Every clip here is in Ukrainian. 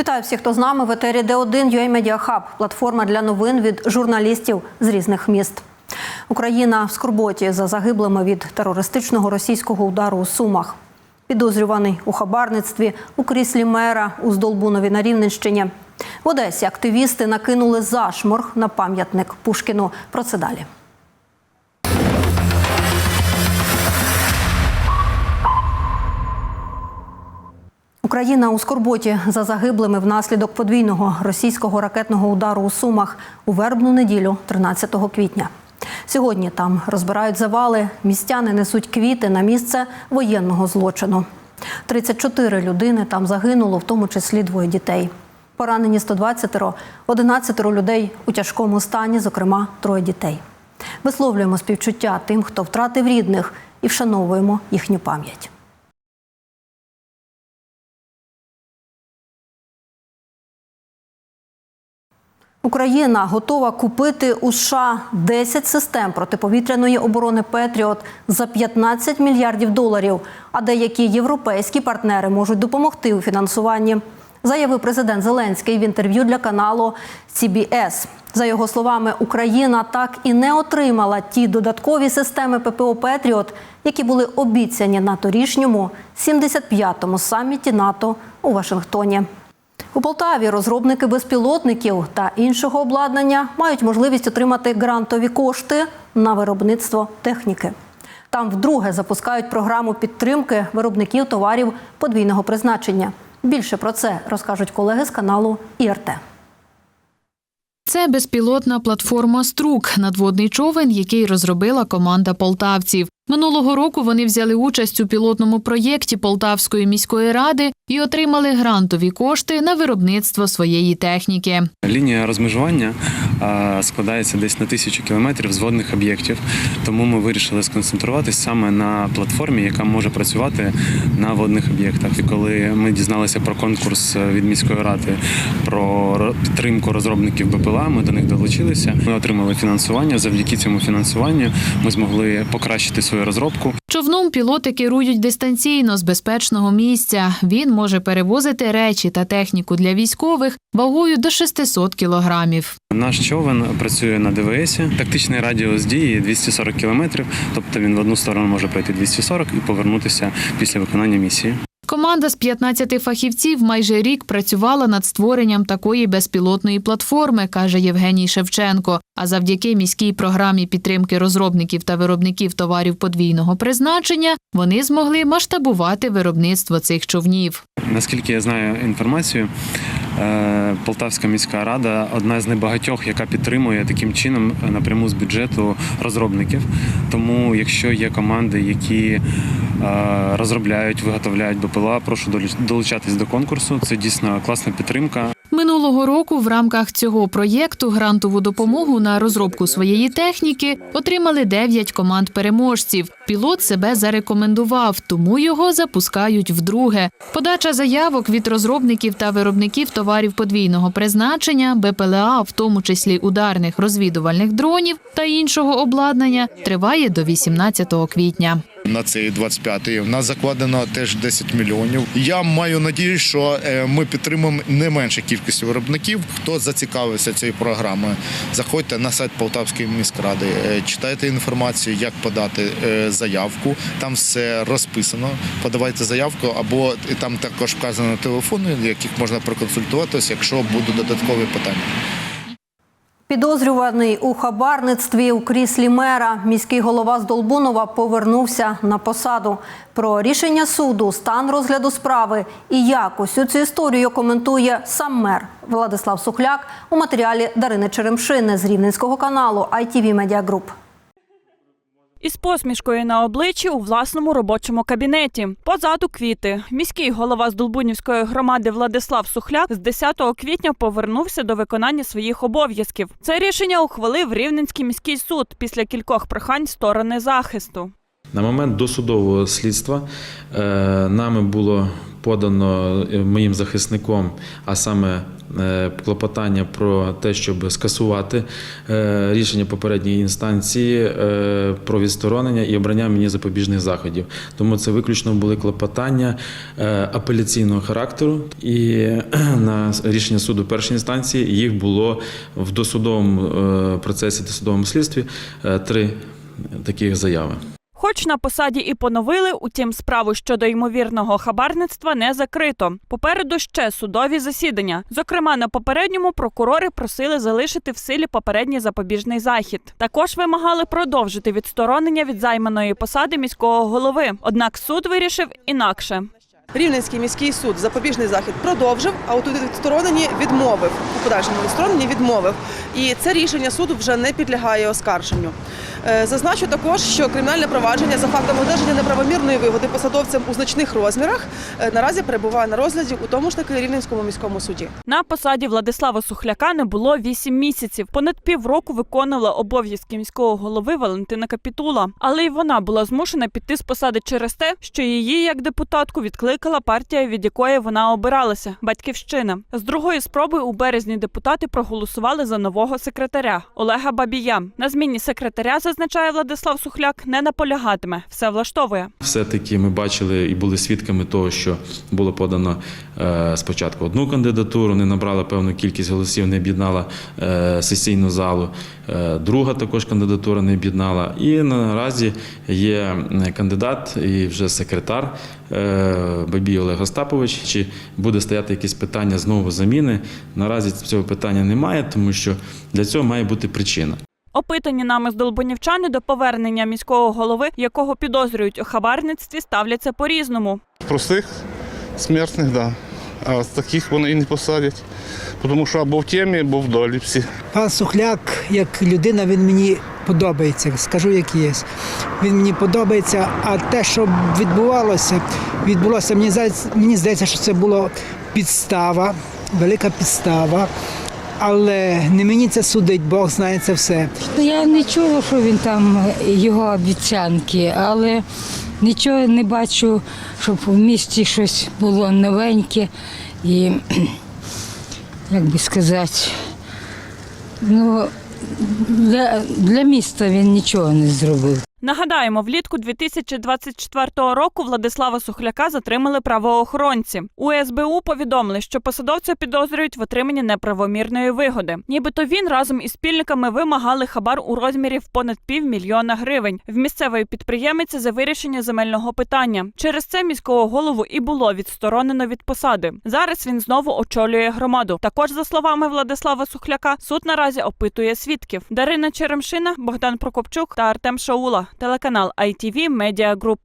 Вітаю всіх, хто з нами в етері Д1 UA Media Hub – платформа для новин від журналістів з різних міст. Україна в скорботі за загиблими від терористичного російського удару у Сумах. Підозрюваний у хабарництві у кріслі мера у Здолбунові на Рівненщині. В Одесі активісти накинули зашморг на пам'ятник Пушкіну. Про це далі. Україна у скорботі за загиблими внаслідок подвійного російського ракетного удару у Сумах у вербну неділю, 13 квітня. Сьогодні там розбирають завали, містяни несуть квіти на місце воєнного злочину. 34 людини там загинуло, в тому числі двоє дітей. Поранені 120, 11 людей у тяжкому стані, зокрема троє дітей. Висловлюємо співчуття тим, хто втратив рідних, і вшановуємо їхню пам'ять. Україна готова купити у США 10 систем протиповітряної оборони Петріот за 15 мільярдів доларів. А деякі європейські партнери можуть допомогти у фінансуванні. Заявив президент Зеленський в інтерв'ю для каналу CBS. За його словами, Україна так і не отримала ті додаткові системи ППО Петріот, які були обіцяні на торішньому 75-му саміті НАТО у Вашингтоні. У Полтаві розробники безпілотників та іншого обладнання мають можливість отримати грантові кошти на виробництво техніки. Там вдруге запускають програму підтримки виробників товарів подвійного призначення. Більше про це розкажуть колеги з каналу ІРТ. Це безпілотна платформа Струк, надводний човен, який розробила команда полтавців. Минулого року вони взяли участь у пілотному проєкті Полтавської міської ради і отримали грантові кошти на виробництво своєї техніки. Лінія розмежування складається десь на тисячу кілометрів з водних об'єктів. Тому ми вирішили сконцентруватись саме на платформі, яка може працювати на водних об'єктах. І коли ми дізналися про конкурс від міської ради про підтримку розробників БПЛА, ми до них долучилися. Ми отримали фінансування. Завдяки цьому фінансуванню ми змогли покращити свою розробку. Човном пілоти керують дистанційно з безпечного місця. Він може перевозити речі та техніку для військових вагою до 600 кілограмів. Наш човен працює на ДВС. Тактичний радіус дії 240 кілометрів, тобто він в одну сторону може пройти 240 і повернутися після виконання місії. Команда з 15 фахівців майже рік працювала над створенням такої безпілотної платформи, каже Євгеній Шевченко. А завдяки міській програмі підтримки розробників та виробників товарів подвійного призначення вони змогли масштабувати виробництво цих човнів. Наскільки я знаю інформацію, е, Полтавська міська рада одна з небагатьох, яка підтримує таким чином напряму з бюджету розробників. Тому, якщо є команди, які розробляють, виготовляють БПЛА, прошу долучатись до конкурсу. Це дійсно класна підтримка. Минулого року в рамках цього проєкту грантову допомогу на розробку своєї техніки отримали 9 команд переможців. Пілот себе зарекомендував, тому його запускають вдруге. Подача заявок від розробників та виробників товарів подвійного призначення, БПЛА, в тому числі ударних розвідувальних дронів та іншого обладнання, триває до 18 квітня. На цей 25-й в нас закладено теж 10 мільйонів. Я маю надію, що е, ми підтримаємо не менше кількості виробників. Хто зацікавився цією програмою, заходьте на сайт Полтавської міськради, е, читайте інформацію, як подати е, заявку. Там все розписано. Подавайте заявку, або там також вказано телефони, яких можна проконсультуватися, якщо будуть додаткові питання. Підозрюваний у хабарництві у кріслі мера міський голова з Долбунова повернувся на посаду. Про рішення суду, стан розгляду справи і як усю цю історію коментує сам мер Владислав Сухляк у матеріалі Дарини Черемшини з Рівненського каналу ITV Media Group. Із посмішкою на обличчі у власному робочому кабінеті. Позаду квіти. Міський голова з Долбунівської громади Владислав Сухляк з 10 квітня повернувся до виконання своїх обов'язків. Це рішення ухвалив Рівненський міський суд після кількох прохань сторони захисту. На момент досудового слідства е, нами було подано е, моїм захисником, а саме е, клопотання про те, щоб скасувати рішення попередньої інстанції про відсторонення і обрання мені запобіжних заходів. Тому це виключно були клопотання апеляційного характеру, і на рішення суду першої інстанції їх було в досудовому процесі, досудовому слідстві три таких заяви. Хоч на посаді і поновили, утім, справу щодо ймовірного хабарництва не закрито. Попереду ще судові засідання. Зокрема, на попередньому прокурори просили залишити в силі попередній запобіжний захід. Також вимагали продовжити відсторонення від займаної посади міського голови. Однак суд вирішив інакше. Рівненський міський суд запобіжний захід продовжив, а от у відстороненні відмовив. У подальшому відстороненні відмовив. І це рішення суду вже не підлягає оскарженню. Е, Зазначу також, що кримінальне провадження за фактом одержання неправомірної вигоди посадовцям у значних розмірах е, наразі перебуває на розгляді у тому ж таки Рівненському міському суді. На посаді Владислава Сухляка не було вісім місяців. Понад півроку виконувала обов'язки міського голови Валентина Капітула. Але й вона була змушена піти з посади через те, що її як депутатку відкликала партія, від якої вона обиралася батьківщина. З другої спроби у березні депутати проголосували за нового секретаря Олега Бабія. На зміні секретаря зазначає Владислав Сухляк, не наполягатиме. Все влаштовує. Все-таки ми бачили і були свідками того, що було подано е, спочатку одну кандидатуру, не набрала певну кількість голосів, не об'єднала е, сесійну залу. Е, друга також кандидатура не об'єднала. І наразі є кандидат і вже секретар е, Бабій Олег Остапович. Чи буде стояти якесь питання знову заміни? Наразі цього питання немає, тому що для цього має бути причина. Опитані нами здолбунівчани до повернення міського голови, якого підозрюють у хабарництві, ставляться по-різному. Простих смертних, да. А з таких вони і не посадять. Тому що або в темі, або в долі всі. Пан Сухляк, як людина, він мені подобається, скажу, як є. Він мені подобається, а те, що відбувалося, відбулося, мені здається, мені здається, що це була підстава, велика підстава. Але не мені це судить, Бог знає це все. Я не чула, що він там його обіцянки, але нічого не бачу, щоб в місті щось було новеньке і, як би сказати, ну, для, для міста він нічого не зробив. Нагадаємо, влітку 2024 року Владислава Сухляка затримали правоохоронці. У СБУ повідомили, що посадовця підозрюють в отриманні неправомірної вигоди. Нібито він разом із спільниками вимагали хабар у розмірі в понад півмільйона гривень в місцевої підприємиці за вирішення земельного питання. Через це міського голову і було відсторонено від посади. Зараз він знову очолює громаду. Також, за словами Владислава Сухляка, суд наразі опитує свідків. Дарина Черемшина, Богдан Прокопчук та Артем Шаула. Телеканал ITV Media Group.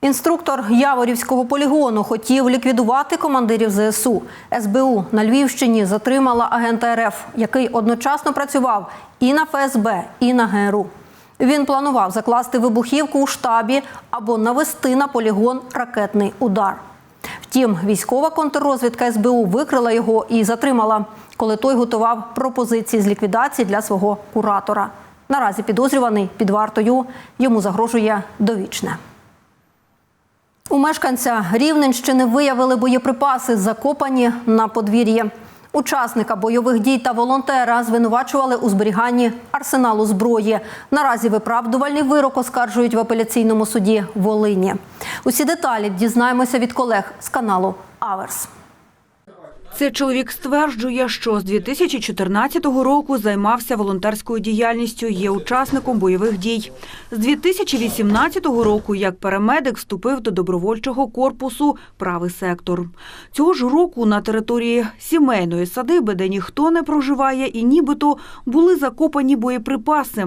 Інструктор Яворівського полігону хотів ліквідувати командирів ЗСУ. СБУ на Львівщині затримала агента РФ, який одночасно працював і на ФСБ, і на ГРУ. Він планував закласти вибухівку у штабі або навести на полігон ракетний удар. Втім, військова контррозвідка СБУ викрила його і затримала, коли той готував пропозиції з ліквідації для свого куратора. Наразі підозрюваний під вартою йому загрожує довічне. У мешканця Рівненщини виявили боєприпаси, закопані на подвір'ї. Учасника бойових дій та волонтера звинувачували у зберіганні арсеналу зброї. Наразі виправдувальний вирок оскаржують в апеляційному суді Волині. Усі деталі дізнаємося від колег з каналу Аверс. Цей чоловік стверджує, що з 2014 року займався волонтерською діяльністю, є учасником бойових дій. З 2018 року як парамедик вступив до добровольчого корпусу «Правий сектор». Цього ж року на території сімейної садиби, де ніхто не проживає і нібито були закопані боєприпаси.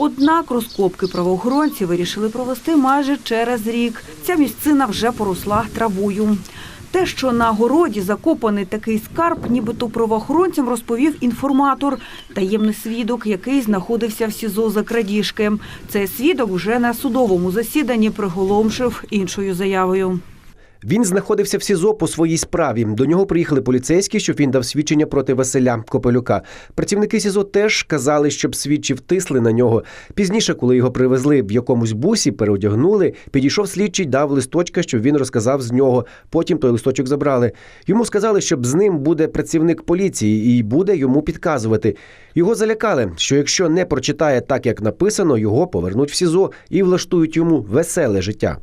Однак розкопки правоохоронці вирішили провести майже через рік. Ця місцина вже поросла травою. Те, що на городі закопаний такий скарб, нібито правоохоронцям розповів інформатор, таємний свідок, який знаходився в СІЗО за крадіжки. Цей свідок вже на судовому засіданні приголомшив іншою заявою. Він знаходився в СІЗО по своїй справі. До нього приїхали поліцейські, щоб він дав свідчення проти Василя Копелюка. Працівники СІЗО теж казали, щоб свідчив тисли на нього. Пізніше, коли його привезли в якомусь бусі, переодягнули, підійшов слідчий, дав листочка, щоб він розказав з нього. Потім той листочок забрали. Йому сказали, щоб з ним буде працівник поліції і буде йому підказувати. Його залякали, що якщо не прочитає так, як написано, його повернуть в СІЗО і влаштують йому веселе життя.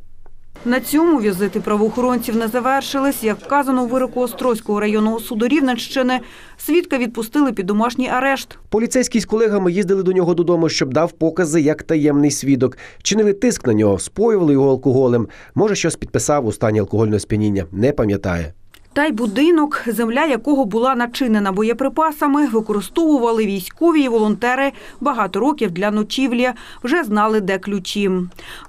На цьому візити правоохоронців не завершились. Як вказано у вироку Острозького районного суду Рівненщини, свідка відпустили під домашній арешт. Поліцейські з колегами їздили до нього додому, щоб дав покази як таємний свідок. Чинили тиск на нього, споювали його алкоголем. Може, щось підписав у стані алкогольного сп'яніння. Не пам'ятає. Та й будинок, земля якого була начинена боєприпасами, використовували військові і волонтери багато років для ночівлі. Вже знали, де ключі.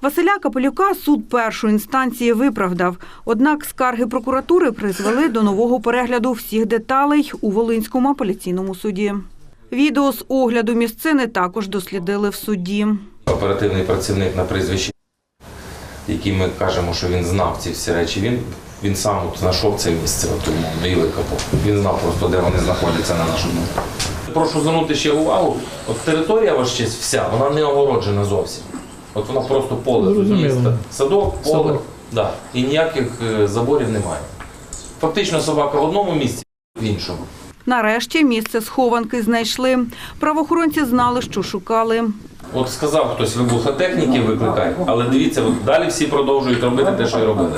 Василя Капелюка суд першої інстанції виправдав. Однак скарги прокуратури призвели до нового перегляду всіх деталей у Волинському апеляційному суді. Відео з огляду місцини також дослідили в суді. оперативний працівник на прізвищі, який ми кажемо, що він знав ці всі речі. Він, він сам от знайшов це місце, от умовно, і викопав. Він знав просто, де вони знаходяться на нашому. Прошу звернути ще увагу, от територія ваш честь вся, вона не огороджена зовсім. От вона просто поле, розумієте? Садок, поле, Да. і ніяких е, заборів немає. Фактично собака в одному місці, в іншому. Нарешті місце схованки знайшли. Правоохоронці знали, що шукали. От сказав хтось вибухотехніки викликай, але дивіться, от далі всі продовжують робити те, що й робили.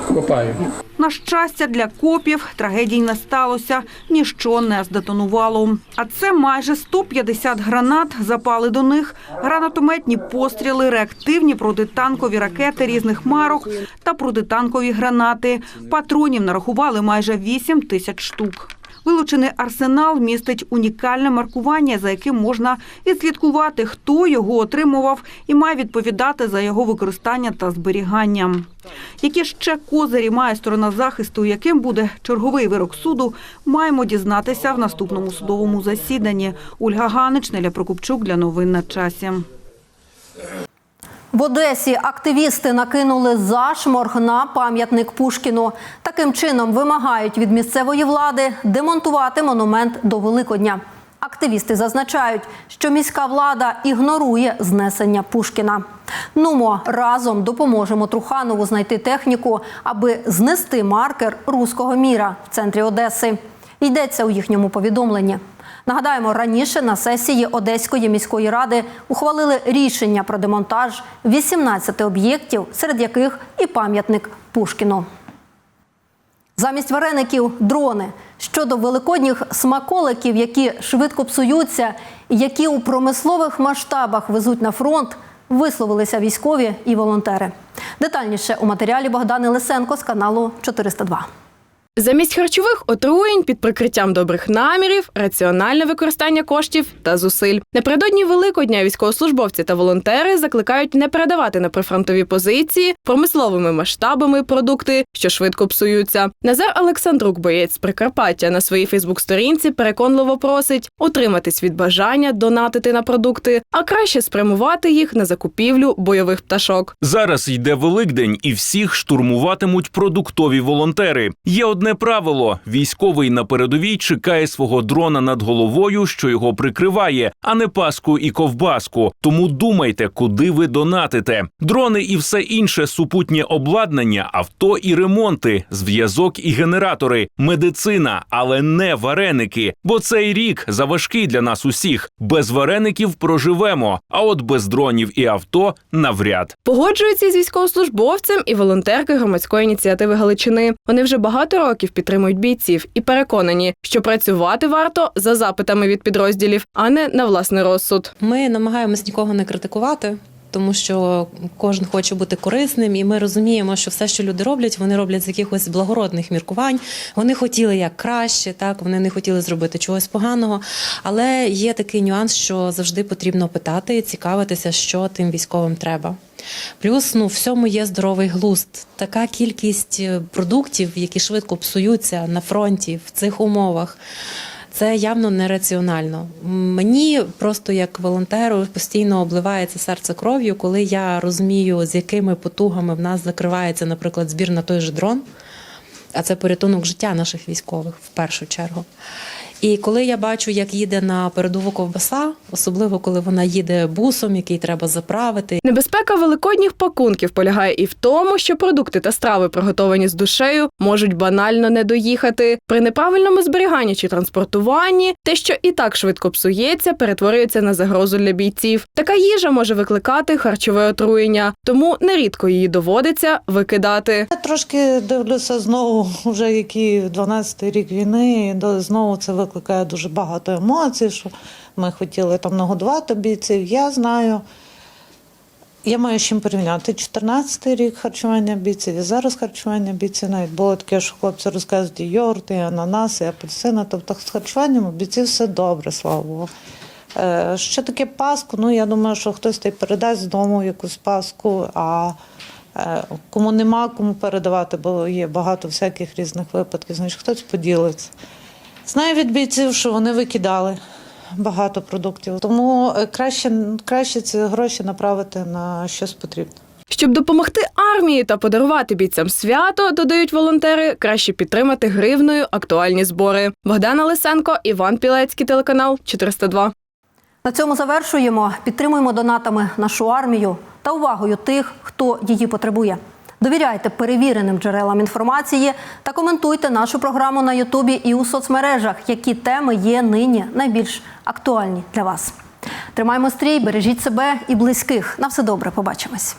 На щастя, для копів трагедій не сталося, ніщо не здетонувало. А це майже 150 гранат запали до них, гранатометні постріли, реактивні протитанкові ракети різних марок та протитанкові гранати. Патронів нарахували майже 8 тисяч штук. Вилучений арсенал містить унікальне маркування, за яким можна відслідкувати, хто його отримував і має відповідати за його використання та зберігання. Які ще козирі має сторона захисту, яким буде черговий вирок суду, маємо дізнатися в наступному судовому засіданні. Ольга Ганич, Неля Прокупчук для новин на часі. В Одесі активісти накинули зашморг на пам'ятник Пушкіну. Таким чином вимагають від місцевої влади демонтувати монумент до Великодня. Активісти зазначають, що міська влада ігнорує знесення Пушкіна. Нумо разом допоможемо Труханову знайти техніку, аби знести маркер руського міра в центрі Одеси. Йдеться у їхньому повідомленні. Нагадаємо, раніше на сесії Одеської міської ради ухвалили рішення про демонтаж 18 об'єктів, серед яких і пам'ятник Пушкіну. Замість вареників дрони щодо великодніх смаколиків, які швидко псуються, які у промислових масштабах везуть на фронт, висловилися військові і волонтери. Детальніше у матеріалі Богдани Лисенко з каналу 402. Замість харчових отруєнь під прикриттям добрих намірів, раціональне використання коштів та зусиль. Напередодні Великодня військовослужбовці та волонтери закликають не передавати на прифронтові позиції промисловими масштабами продукти, що швидко псуються. Назар Олександрук, боєць Прикарпаття, на своїй Фейсбук-сторінці переконливо просить утриматись від бажання донатити на продукти, а краще спрямувати їх на закупівлю бойових пташок. Зараз йде Великдень, і всіх штурмуватимуть продуктові волонтери. Є одне правило: військовий на передовій чекає свого дрона над головою, що його прикриває, а не паску і ковбаску. Тому думайте, куди ви донатите. Дрони і все інше супутнє обладнання, авто і ремонти, зв'язок і генератори, медицина, але не вареники. Бо цей рік заважкий для нас усіх. Без вареників проживемо, а от без дронів і авто навряд. Погоджуються із військовослужбовцем і волонтерки громадської ініціативи Галичини. Вони вже багато років підтримують бійців і переконані, що працювати варто за запитами від підрозділів, а не на власний розсуд. Ми намагаємось нікого не критикувати. Тому що кожен хоче бути корисним, і ми розуміємо, що все, що люди роблять, вони роблять з якихось благородних міркувань. Вони хотіли як краще, так вони не хотіли зробити чогось поганого. Але є такий нюанс, що завжди потрібно питати і цікавитися, що тим військовим треба. Плюс ну всьому є здоровий глузд. Така кількість е, продуктів, які швидко псуються на фронті в цих умовах. Це явно нераціонально. Мені просто як волонтеру постійно обливається серце кров'ю, коли я розумію, з якими потугами в нас закривається, наприклад, збір на той же дрон. а це порятунок життя наших військових в першу чергу. І коли я бачу, як їде на передову ковбаса, особливо коли вона їде бусом, який треба заправити, Небезпека великодніх пакунків полягає і в тому, що продукти та страви, приготовані з душею, можуть банально не доїхати. При неправильному зберіганні чи транспортуванні те, що і так швидко псується, перетворюється на загрозу для бійців. Така їжа може викликати харчове отруєння, тому нерідко її доводиться викидати. Я трошки дивлюся знову, вже який 12-й рік війни, до- знову це викликає дуже багато емоцій, що ми хотіли там нагодувати бійців. Я знаю, я маю з чим порівняти. 14-й рік харчування бійців і зараз харчування бійців. Навіть було таке, що хлопці розказують і йогурти, і ананаси, і апельсини. Тобто з харчуванням у бійців все добре, слава Богу. Е, Що таке Пасху? Ну, я думаю, що хтось та передасть з дому якусь Пасху, а е, кому нема кому передавати, бо є багато всяких різних випадків, значить хтось поділиться. Знаю від бійців, що вони викидали багато продуктів. Тому е, краще, краще ці гроші направити на щось потрібне. Щоб допомогти армії та подарувати бійцям свято, додають волонтери, краще підтримати гривною актуальні збори. Богдана Лисенко, Іван Пілецький, телеканал 402. На цьому завершуємо. Підтримуємо донатами нашу армію та увагою тих, хто її потребує. Довіряйте перевіреним джерелам інформації та коментуйте нашу програму на Ютубі і у соцмережах, які теми є нині найбільш актуальні для вас. Тримаймо стрій, бережіть себе і близьких. На все добре, побачимось.